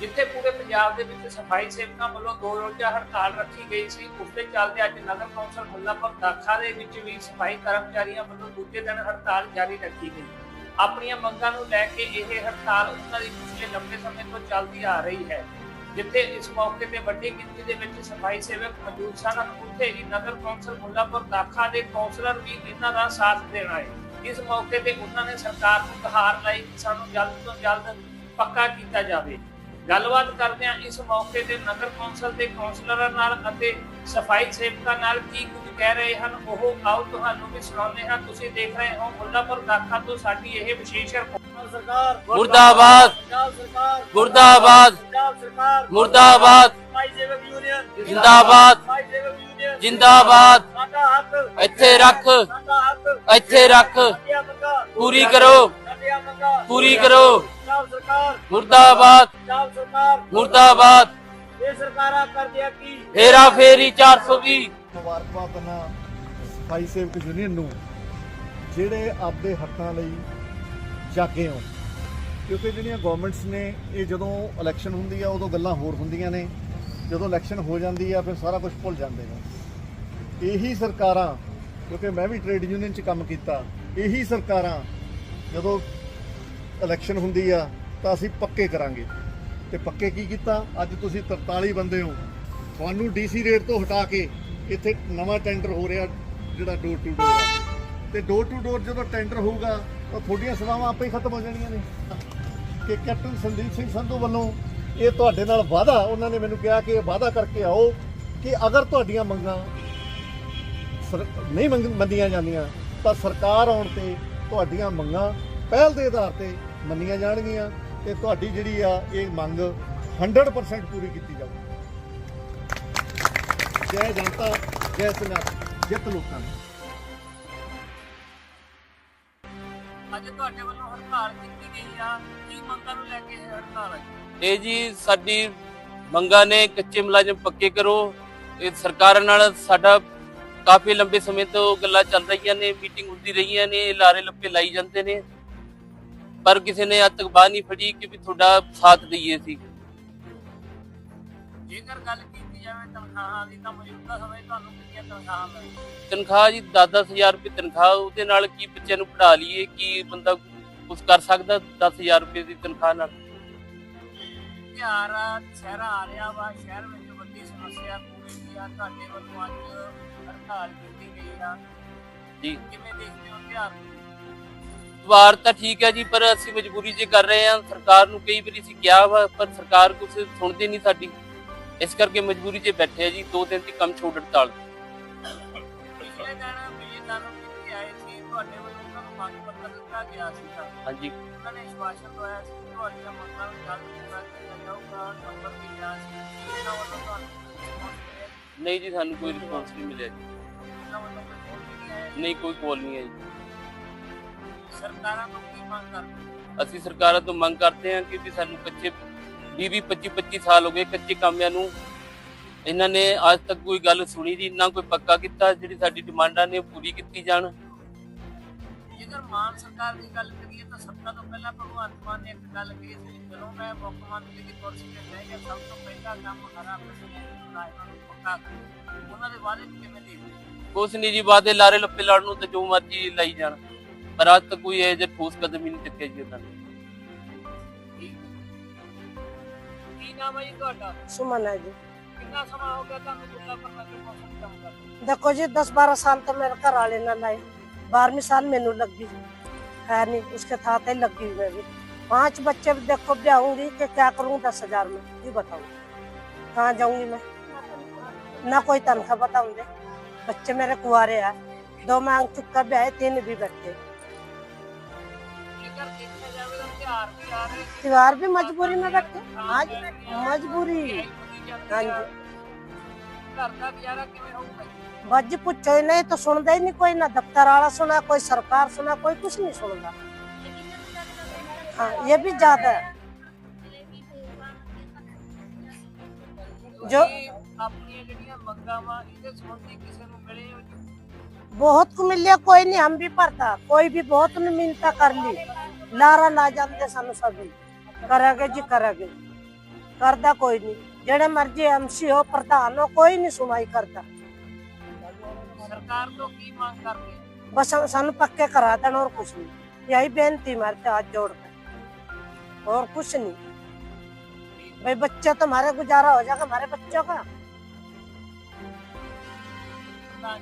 ਜਿੱਥੇ ਪੂਰੇ ਪੰਜਾਬ ਦੇ ਵਿੱਚ ਸਫ਼ਾਈ ਸੇਵਕਾਂ ਵੱਲੋਂ ਦੋ ਰੋਜ਼ਾ ਹੜਤਾਲ ਰੱਖੀ ਗਈ ਸੀ, ਉਸ ਦੇ ਚੱਲਦੇ ਅੱਜ ਨਗਰ ਕੌਂਸਲ ਮੁੱਲਾਪੁਰ ਦਾਖਾ ਦੇ ਵਿੱਚ ਵੀ ਸਫ਼ਾਈ ਕਰਮਚਾਰੀਆਂ ਵੱਲੋਂ ਦੂਜੇ ਦਿਨ ਹੜਤਾਲ ਜਾਰੀ ਰੱਖੀ ਗਈ। ਆਪਣੀਆਂ ਮੰਗਾਂ ਨੂੰ ਲੈ ਕੇ ਇਹ ਹੜਤਾਲ ਉਹਨਾਂ ਦੀ ਪਿਛਲੇ ਲੰਬੇ ਸਮੇਂ ਤੋਂ ਚੱਲਦੀ ਆ ਰਹੀ ਹੈ, ਜਿੱਥੇ ਇਸ ਮੌਕੇ ਤੇ ਵੱਡੀ ਗਿਣਤੀ ਦੇ ਵਿੱਚ ਸਫ਼ਾਈ ਸੇਵਕ ਮੌਜੂਦ ਸਨ। ਉੱਥੇ ਹੀ ਨਗਰ ਕੌਂਸਲ ਮੁੱਲਾਪੁਰ ਦਾਖਾ ਦੇ ਕੌਂਸਲਰ ਵੀ ਇਹਨਾਂ ਦਾ ਸਾਥ ਦੇਣਾ ਆਏ। ਇਸ ਮੌਕੇ ਤੇ ਉਹਨਾਂ ਨੇ ਸਰਕਾਰ ਨੂੰ ਗੁਹਾਰ ਲਾਈ ਕਿ ਸਾਨੂੰ ਜਲਦ ਤੋਂ ਜਲਦ ਪੱਕਾ ਕੀਤਾ ਜਾਵੇ। ਗੱਲਬਾਤ ਕਰਦਿਆਂ ਇਸ ਮੌਕੇ ਤੇ ਨਗਰ ਕੌਂਸਲ ਦੇ ਕੌਂਸਲਰਾਂ ਨਾਲ ਅਤੇ ਸਫ਼ਾਈ ਸੇਵਕਾਂ ਨਾਲ ਕੀ ਕੁਝ ਕਹਿ ਰਹੇ ਹਨ ਉਹ ਆਓ ਤੁਹਾਨੂੰ ਵੀ ਸੁਣਾਉਂਦੇ ਹਾਂ। ਤੁਸੀਂ ਦੇਖ ਰਹੇ ਹੋ ਮੁੱਲਾਪੁਰ ਦਾਖਾ ਤੋਂ ਸਾਡੀ ਇਹ ਵਿਸ਼ੇਸ਼ ਰਿਪੋਰਟ। ਸਰਕਾਰ ਮੁਰਦਾਬਾਦ। ਪੰਜਾਬ ਸਰਕਾਰ ਮੁਰਦਾਬਾਦ। ਪੰਜਾਬ ਸਰਕਾਰ ਮੁਰਦਾਬਾਦ। ਸਫ਼ਾਈ ਸੇਵਕ ਯੂਨੀਅਨ ਜਿੰਦਾਬਾਦ। ਸਫ਼ਾਈ ਸੇਵਕ ਯੂਨੀਅਨ। ਜਿੰਦਾਬਾਦ। ਸਾਡਾ ਹੱਕ। ਇੱਥੇ ਰੱਖ। ਸਾਡਾ ਹੱਕ। ਇੱਥੇ ਰੱਖ। ਪੂਰੀ ਕਰੋ। ਪੂਰੀ ਕਰੋ। ਮੁਰਦਾਬਾਦ। ਮੁਰਦਾਬਾਦ। ਇਹ ਸਰਕਾਰਾਂ ਕਰਦੀਆਂ ਕੀ ਫੇਰਾ ਫੇਰੀ 420 ਮੁਬਾਰਕਬਾਦ ਦਿੰਦਾ ਸਫ਼ਾਈ ਸੇਵਕ ਯੂਨੀਅਨ ਨੂੰ, ਜਿਹੜੇ ਆਪਦੇ ਹੱਕਾਂ ਲਈ ਜਾਗੇ ਹੋ। ਕਿਉਂਕਿ ਜਿਹੜੀਆਂ ਗਵਰਨਮੈਂਟਸ ਨੇ, ਇਹ ਜਦੋਂ ਇਲੈਕਸ਼ਨ ਹੁੰਦੀ ਆ, ਉਦੋਂ ਗੱਲਾਂ ਹੋਰ ਹੁੰਦੀਆਂ ਨੇ। ਜਦੋਂ ਇਲੈਕਸ਼ਨ ਹੋ ਜਾਂਦੀ ਆ, ਫਿਰ ਸਾਰਾ ਕੁਝ ਭੁੱਲ ਜਾਂਦੇ ਨੇ। ਇਹੀ ਸਰਕਾਰਾਂ, ਕਿਉਂਕਿ ਮੈਂ ਵੀ ਟ੍ਰੇਡ ਯੂਨੀਅਨ 'ਚ ਕੰਮ ਕੀਤਾ, ਇਹੀ ਸਰਕਾਰਾਂ ਜਦੋਂ ਇਲੈਕਸ਼ਨ ਹੁੰਦੀ ਆ, ਤਾਂ ਅਸੀਂ ਪੱਕੇ ਕਰਾਂਗੇ। ਤੇ ਪੱਕੇ ਕੀ ਕੀਤਾ? ਅੱਜ ਤੁਸੀਂ 43 ਬੰਦੇ ਹੋ। ਤੁਹਾਨੂੰ ਡੀਸੀ ਰੇਟ ਤੋਂ ਹਟਾ ਕੇ ਇੱਥੇ ਨਵਾਂ ਟੈਂਡਰ ਹੋ ਰਿਹਾ, ਜਿਹੜਾ ਡੋਰ ਟੂ ਡੋਰ ਤੇ ਡੋਰ ਟੂ ਡੋਰ ਜਦੋਂ ਟੈਂਡਰ ਹੋਊਗਾ, ਤਾਂ ਤੁਹਾਡੀਆਂ ਸੇਵਾਵਾਂ ਆਪੇ ਹੀ ਖਤਮ ਹੋ ਜਾਣੀਆਂ ਨੇ। ਕਿ ਕੈਪਟਨ ਸੰਦੀਪ ਸਿੰਘ ਸੰਧੂ ਵੱਲੋਂ ਇਹ ਤੁਹਾਡੇ ਨਾਲ ਵਾਅਦਾ, ਉਹਨਾਂ ਨੇ ਮੈਨੂੰ ਕਿਹਾ ਕਿ ਇਹ ਵਾਅਦਾ ਕਰਕੇ ਆਓ ਕਿ ਅਗਰ ਤੁਹਾਡੀਆਂ ਮੰਗਾਂ ਸਰ- ਨਹੀਂ ਮੰਗ- ਮੰਨੀਆਂ ਜਾਂਦੀਆਂ, ਤਾਂ ਸਰਕਾਰ ਆਉਣ ਤੇ ਤੁਹਾਡੀਆਂ ਮੰਗਾਂ ਪਹਿਲ ਦੇ ਆਧਾਰ ਤੇ ਮੰਨੀਆਂ ਜਾਣਗੀਆਂ ਤੇ ਤੁਹਾਡੀ ਜਿਹੜੀ ਆ ਇਹ ਮੰਗ 100% ਪੂਰੀ ਕੀਤੀ ਜਾਊਗੀ ਜੈ ਜਨਤਾ ਜੈ ਸੰਘਰਸ਼ ਜਿੱਤ ਲੋਕਾਂ ਦੀ। ਅੱਜ ਤੁਹਾਡੇ ਵੱਲੋਂ ਹੜਤਾਲ ਕੀਤੀ ਗਈ ਆ। ਕੀ ਮੰਗਾਂ ਨੂੰ ਲੈ ਕੇ ਇਹ ਹੜਤਾਲ ਹੈ ਇਹ ਜੀ ਸਾਡੀ ਮੰਗਾਂ ਨੇ ਕੱਚੇ ਮੁਲਾਜ਼ਮ ਪੱਕੇ ਕਰੋ। ਇਹ ਸਰਕਾਰ ਨਾਲ ਸਾਡਾ ਕਾਫੀ ਲੰਬੇ ਸਮੇਂ ਤੋਂ ਗੱਲਾਂ ਚੱਲ ਰਹੀਆਂ ਨੇ ਮੀਟਿੰਗ ਹੁੰਦੀ ਰਹੀਆਂ ਨੇ ਲਾਰੇ ਲੱਪੇ ਲਾਈ ਜਾਂਦੇ ਨੇ। ਪਰ ਕਿਸੇ ਨੇ ਅੱਜ ਤੱਕ ਬਾਹ ਨਹੀਂ ਫੜੀ ਕਿ ਵੀ ਤੁਹਾਡਾ ਸਾਥ ਦਈਏ ਸੀ ਜੇਕਰ ਗੱਲ ਕੀਤੀ ਜਾਵੇ ਤਨਖਾਹਾਂ ਦੀ ਤਾਂ ਮੌਜੂਦਾ ਸਮੇਂ ਤੁਹਾਨੂੰ ਕਿੰਨੀਆਂ ਤਨਖਾਹਾਂ ਮਿਲਦੀਆਂ? ਤਨਖਾਹ ਜੀ 10-10000 ਰੁਪਏ ਤਨਖਾਹ ਉਹਦੇ ਨਾਲ ਕੀ ਬੱਚਿਆਂ ਨੂੰ ਪੜ੍ਹਾ ਲਈਏ ਕੀ ਬੰਦਾ ਕੁਝ ਕਰ ਸਕਦਾ 10000 ਰੁਪਏ ਦੀ ਤਨਖਾਹ ਨਾਲ? ਤਿਉਹਾਰ ਆ ਦੁਸਹਿਰਾ ਆ ਰਿਹਾ ਵਾ ਸ਼ਹਿਰ ਵਿੱਚ ਵੱਡੀ ਸਮੱਸਿਆ ਪੂਰੀ ਦੀ ਆ ਤੁਹਾਡੇ ਵੱਲੋਂ ਅੱਜ ਹੜਤਾਲ ਕੀਤੀ ਗਈ ਆ। ਜੀ। ਕਿਵੇਂ ਦੇਖਦੇ ਹੋ ਨੂੰ? ਵਾਰ ਤਾਂ ਠੀਕ ਹੈ ਜੀ ਪਰ ਅਸੀਂ ਮਜਬੂਰੀ 'ਚ ਕਰ ਰਹੇ ਹਾਂ ਸਰਕਾਰ ਨੂੰ ਕਈ ਵਾਰੀ ਅਸੀਂ ਕਿਹਾ ਵਾ ਪਰ ਸਰਕਾਰ ਕੁਝ ਸੁਣਦੀ ਨਹੀਂ ਸਾਡੀ। ਇਸ ਕਰਕੇ ਮਜਬੂਰੀ 'ਚ ਬੈਠੇ ਆ ਜੀ ਦੋ ਦਿਨ ਦੀ ਕੰਮ ਛੋੜ ਹੜਤਾਲ। ਹਾਂਜੀ। ਉਹਨਾਂ ਨੇ ਵਿਸ਼ਵਾਸਨ ਦਵਾਇਆ ਸੀ ਕਿ ਤੁਹਾਡੀਆਂ ਮੰਗਾਂ ਨੂੰ ਜਲਦ ਪੂਰਾ ਕੀਤਾ ਜਾਊਗਾ ਨੰਬਰ ਦੀ ਜਾਂਚ ਕੀਤੀ ਇਹਨਾਂ ਵੱਲੋਂ ਤੁਹਾਨੂੰ response ਮਿਲਿਆ? ਜੀ। ਨਹੀਂ ਜੀ ਸਾਨੂੰ ਕੋਈ ਰਿਸਪੌਂਸ ਨਹੀਂ ਮਿਲਿਆ ਜੀ। ਨਹੀਂ ਕੋਈ ਕਾਲ ਨਹੀਂ ਹੈ ਜੀ। ਸਰਕਾਰਾਂ ਤੋਂ ਕੀ ਮੰਗ ਕਰਦੇ ਹੋ? ਅਸੀਂ ਸਰਕਾਰਾਂ ਤੋਂ ਮੰਗ ਕਰਦੇ ਹਾਂ ਕਿ ਵੀ ਸਾਨੂੰ ਕੱਚੇ 20 25 25 ਸਾਲ ਹੋ ਗਏ ਕੱਚੇ ਕਾਮਿਆਂ ਨੂੰ ਇਹਨਾਂ ਨੇ ਅੱਜ ਤੱਕ ਕੋਈ ਗੱਲ ਸੁਣੀ ਨਹੀਂ ਨਾ ਕੋਈ ਪੱਕਾ ਕੀਤਾ ਜਿਹੜੀ ਸਾਡੀ ਡਿਮਾਂਡਾਂ ਨੇ ਪੂਰੀ ਕੀਤੀ ਜਾਣ ਜੇਕਰ ਮਾਨ ਸਰਕਾਰ ਦੀ ਗੱਲ ਕਰੀਏ ਤਾਂ ਸੱਤਾ ਤੋਂ ਪਹਿਲਾਂ ਭਗਵੰਤ ਮਾਨ ਨੇ ਇੱਕ ਗੱਲ ਕਹੀ ਸੀ ਜਦੋਂ ਮੈਂ ਮੁੱਖ ਮੰਤਰੀ ਦੀ ਕੁਰਸੀ ਤੇ ਬਹਿ ਗਿਆ ਸਭ ਤੋਂ ਪਹਿਲਾ ਕੰਮ ਹਰਾ ਮੁਲਾਜ਼ਮਾਂ ਨੂੰ ਪੱਕਾ। ਉਹਨਾਂ ਦੇ ਵਾਅਦੇ ਕਿਵੇਂ ਦੇਖਦੇ? ਕੁਛ ਨਹੀਂ ਜੀ ਵਾਦੇ ਲਾਰੇ ਲੱਪੇ ਲੜਨ ਨੂੰ ਤੇ ਜੋ ਮਰਜ਼ੀ ਲਈ ਜਾਣ ਪਰ ਅੱਜ ਤੱਕ ਕੋਈ ਇਹ ਜਿਹਾ ਠੋਸ ਕਦਮ ਹੀ ਨਹੀਂ ਚੁੱਕਿਆ ਜੀ ਉਹਨਾਂ ਨੇ ਕੀ ਨਾਮ ਹੈ ਜੀ ਤੁਹਾਡਾ सुमन है जी ਕਿੰਨਾ ਸਮਾਂ ਹੋ ਗਿਆ ਤੁਹਾਨੂੰ ਦੁੱਲਾ ਪਰ ਨਗਰ ਮੌਸਮ ਕੰਮ ਕਰਦੇ देखो जी दस बारह साल तो मेरे घर वाले ना लाए बारहवीं साल मैनू लग गई है नहीं उसके साथ ही लग गई मैं भी पांच बच्चे भी देखो ब्याहूंगी कि क्या करूँ दस हजार में ये बताऊँ कहाँ जाऊंगी मैं ना कोई तनख्वाह बताऊँ दे बच्चे मेरे कुआरे हैं दो मांग चुका ब्याह तीन भी बच्चे त्योहार भी मजबूरी में रखे। आज मजबूरी। हाँ जी। बज कुछ नहीं तो सुन दे नहीं कोई, ना दफ्तर वाला सुना, कोई सरकार सुना, कोई कुछ नहीं सुन रहा हाँ ये भी ज़्यादा जो बहुत को मिल गया कोई नहीं, हम भी पढ़ता कोई भी बहुत मिलता कर ली। लारा ला जानते सन सभी करेगे जी करेगे ਕਰਦਾ ਕੋਈ ਨਹੀਂ ਜਿਹੜੇ ਮਰਜੀ ਐਮਸੀ ਹੋ ਪ੍ਰਧਾਨ ਹੋ ਕੋਈ ਨਹੀਂ ਸੁਣਾਈ ਕਰਦਾ ਸਰਕਾਰ ਤੋਂ ਕੀ ਮੰਗ ਕਰਦੇ ਹੋ? बस हम- सानू पक्के करा देना और कुछ नहीं यही बेनती मारते हाथ जोड़ कर और कुछ नहीं भाई बच्चे तो हमारे गुजारा हो जाएगा हमारे बच्चों का ਪ੍ਰਧਾਨ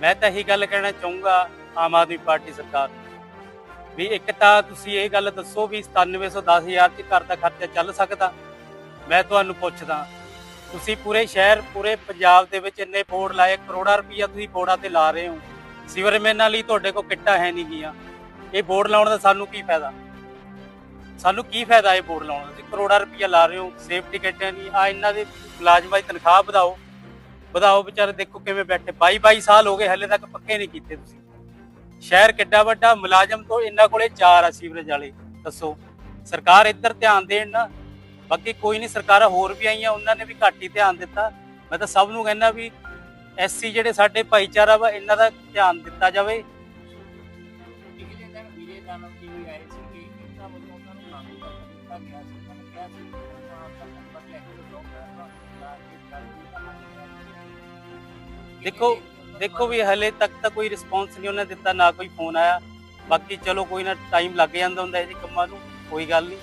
ਮੈਂ ਤਾਂ ਇਹੀ ਗੱਲ ਕਹਿਣਾ ਚਾਹੂੰਗਾ ਆਮ ਆਦਮੀ ਪਾਰਟੀ ਸਰਕਾਰ ਵੀ ਇੱਕ ਤਾਂ ਤੁਸੀਂ ਇਹ ਗੱਲ ਦੱਸੋ ਵੀ 9710 ਚ ਘਰ ਦਾ ਖਰਚਾ ਚੱਲ ਸਕਦਾ। ਮੈਂ ਤੁਹਾਨੂੰ ਪੁੱਛਦਾ, ਤੁਸੀਂ ਪੂਰੇ ਸ਼ਹਿਰ, ਪੂਰੇ ਪੰਜਾਬ ਦੇ ਵਿੱਚ ਇੰਨੇ ਬੋਰਡ ਲਾਏ, ਕਰੋੜਾਂ ਰੁਪਈਆ ਤੁਸੀਂ ਬੋਰਡਾਂ ਤੇ ਲਾ ਰਹੇ ਹੋ। ਸੀਵਰਮੈਨਾਂ ਲਈ ਤੁਹਾਡੇ ਕੋਲ ਕਿੱਟਾਂ ਹੈ ਨਹੀਂ ਗੀਆਂ। ਇਹ ਬੋਰਡ ਲਾਉਣ ਦਾ ਸਾਨੂੰ ਕੀ ਫਾਇਦਾ? ਸਾਨੂੰ ਕੀ ਫਾਇਦਾ ਇਹ ਬੋਰਡ ਲਾਉਣ ਦਾ? ਤੁਸੀਂ ਕਰੋੜਾਂ ਰੁਪਈਆ ਲਾ ਰਹੇ ਹੋ, ਸੇਫਟੀ ਕਿੱਟਾਂ ਨਹੀਂ, ਆ ਇਹਨਾਂ ਦੇ ਮੁਲਾਜ਼ਮਾਂ ਦੀ ਤਨਖਾਹ ਵਧਾਓ। ਵਧਾਓ ਵਿਚਾਰੇ, ਦੇਖੋ ਕਿਵੇਂ ਬੈਠੇ। 22 22 ਸਾਲ ਹੋ ਗਏ, ਹਲੇ ਤੱਕ ਪੱਕੇ ਨਹੀਂ ਕੀਤੇ ਤੁਸੀਂ। ਸ਼ਹਿਰ ਕਿੱਡਾ ਵੱਡਾ, ਮੁਲਾਜ਼ਮ ਤੋਂ ਇਹਨਾਂ ਕੋਲੇ ਚਾਰ ਆ ਸੀਵਰੇਜ ਵਾਲੇ, ਦੱਸੋ। ਸਰਕਾਰ ਇੱਧਰ ਧਿਆਨ ਦੇਣ ਨਾ। ਬਾਕੀ ਕੋਈ ਨਹੀਂ, ਸਰਕਾਰਾਂ ਹੋਰ ਵੀ ਆਈਆਂ, ਉਹਨਾਂ ਨੇ ਵੀ ਘੱਟ ਹੀ ਧਿਆਨ ਦਿੱਤਾ। ਮੈਂ ਤਾਂ ਸਭ ਨੂੰ ਕਹਿੰਦਾ ਵੀ ਐਸਸੀ ਜਿਹੜੇ ਸਾਡੇ ਭਾਈਚਾਰਾ ਵਾ, ਇਹਨਾਂ ਦਾ ਧਿਆਨ ਦਿੱਤਾ ਜਾਵੇ। ਪਿਛਲੇ ਦਿਨ ਵੀਰੇ ਦਾਨਵ ਜੀ ਵੀ ਆਏ ਸੀ ਕਿ ਇਹਨਾਂ ਵੱਲੋਂ ਉਹਨਾਂ ਨੂੰ ਲਾਗੂ ਕਰ ਦਿੱਤਾ ਗਿਆ ਸੀ। ਉਹਨਾਂ ਨੇ ਕਿਹਾ ਸੀ ਕਿ ਉਹਨਾਂ ਦਾ ਨੰਬਰ ਲੈ ਕੇ ਲੋਕ ਕਰਨਾ ਲਾ ਕਰ ਦਿੱਤਾ ਦੇਖੋ ਦੇਖੋ ਵੀ ਹਲੇ ਤੱਕ ਤਾਂ ਕੋਈ ਰਿਸਪੌਂਸ ਨਹੀਂ ਉਹਨਾਂ ਦਿੱਤਾ ਨਾ ਕੋਈ ਫੋਨ ਆਇਆ। ਬਾਕੀ ਚਲੋ ਕੋਈ ਨਾ ਟਾਈਮ ਲੱਗ ਜਾਂਦਾ ਹੁੰਦਾ ਇਹ ਜਿਹੇ ਕੰਮਾਂ ਨੂੰ ਕੋਈ ਗੱਲ ਨਹੀਂ।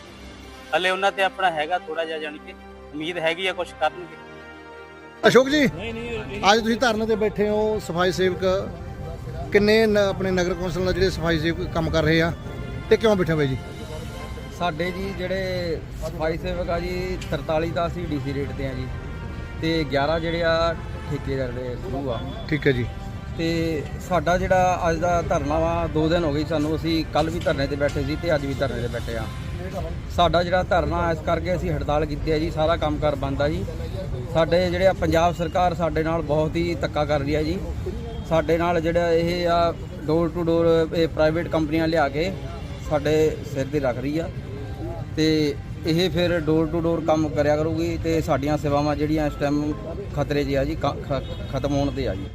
ਹਲੇ ਉਹਨਾਂ ਤੇ ਆਪਣਾ ਹੈਗਾ ਥੋੜਾ ਜਿਹਾ ਜਾਣੀ ਕਿ ਉਮੀਦ ਹੈਗੀ ਆ ਕੁਝ ਕਰਨਗੇ। ਅਸ਼ੋਕ ਜੀ ਅੱਜ ਤੁਸੀਂ ਧਰਨੇ ਤੇ ਬੈਠੇ ਹੋ ਸਫ਼ਾਈ ਸੇਵਕ ਕਿੰਨੇ ਨ- ਆਪਣੇ ਨਗਰ ਕੌਂਸਲ ਦਾ ਜਿਹੜੇ ਸਫ਼ਾਈ ਸੇਵਕ ਕੰਮ ਕਰ ਰਹੇ ਆ ਤੇ ਕਿਉਂ ਬੈਠੇ ਬਾਈ ਜੀ? ਸਾਡੇ ਜੀ ਜਿਹੜੇ ਸਫ਼ਾਈ ਸੇਵਕ ਆ ਜੀ 43 ਦਾ ਅਸੀਂ ਡੀਸੀ ਰੇਟ ਤੇ ਆ ਜੀ ਤੇ 11 ਜਿਹੜੇ ਆ ਠੇਕੇਦਾਰ ਦੇ ਥਰੂ ਆ। ਠੀਕ ਹੈ ਜੀ। ਤੇ ਸਾਡਾ ਜਿਹੜਾ ਅੱਜ ਦਾ ਧਰਨਾ ਵਾ 2 ਦਿਨ ਹੋ ਗਏ ਸਾਨੂੰ ਅਸੀਂ ਕੱਲ ਵੀ ਧਰਨੇ ਤੇ ਬੈਠੇ ਸੀ ਤੇ ਅੱਜ ਵੀ ਧਰਨੇ ਤੇ ਬੈਠੇ ਆ। ਸਾਡਾ ਜਿਹੜਾ ਧਰਨਾ ਇਸ ਕਰਕੇ ਅਸੀਂ ਹੜਤਾਲ ਕੀਤੀ ਹੈ ਜੀ ਸਾਰਾ ਕੰਮਕਾਰ ਬੰਦ ਆ ਜੀ। ਸਾਡੇ ਜਿਹੜੇ ਪੰਜਾਬ ਸਰਕਾਰ ਸਾਡੇ ਨਾਲ ਬਹੁਤ ਹੀ ਧੱਕਾ ਕਰ ਰਹੀ ਹੈ ਜੀ। ਸਾਡੇ ਨਾਲ ਜਿਹੜਾ ਇਹ ਆ ਡੋਰ ਟੂ ਡੋਰ ਇਹ ਪ੍ਰਾਈਵੇਟ ਕੰਪਨੀਆਂ ਲਿਆ ਕੇ ਸਾਡੇ ਸਿਰ ਤੇ ਰੱਖ ਰਹੀ ਆ। ਤੇ ਇਹ ਫਿਰ ਡੋਰ ਟੂ ਡੋਰ ਕੰਮ ਕਰਿਆ ਕਰੂਗੀ ਤੇ ਸਾਡੀਆਂ ਸੇਵਾਵਾਂ ਜਿਹੜੀਆਂ ਇਸ ਟਾਈਮ ਖਤਰੇ 'ਚ ਆ ਜੀ ਕ- ਖ- ਖਤਮ ਹੋਣ ਤੇ ਆ ਜੀ।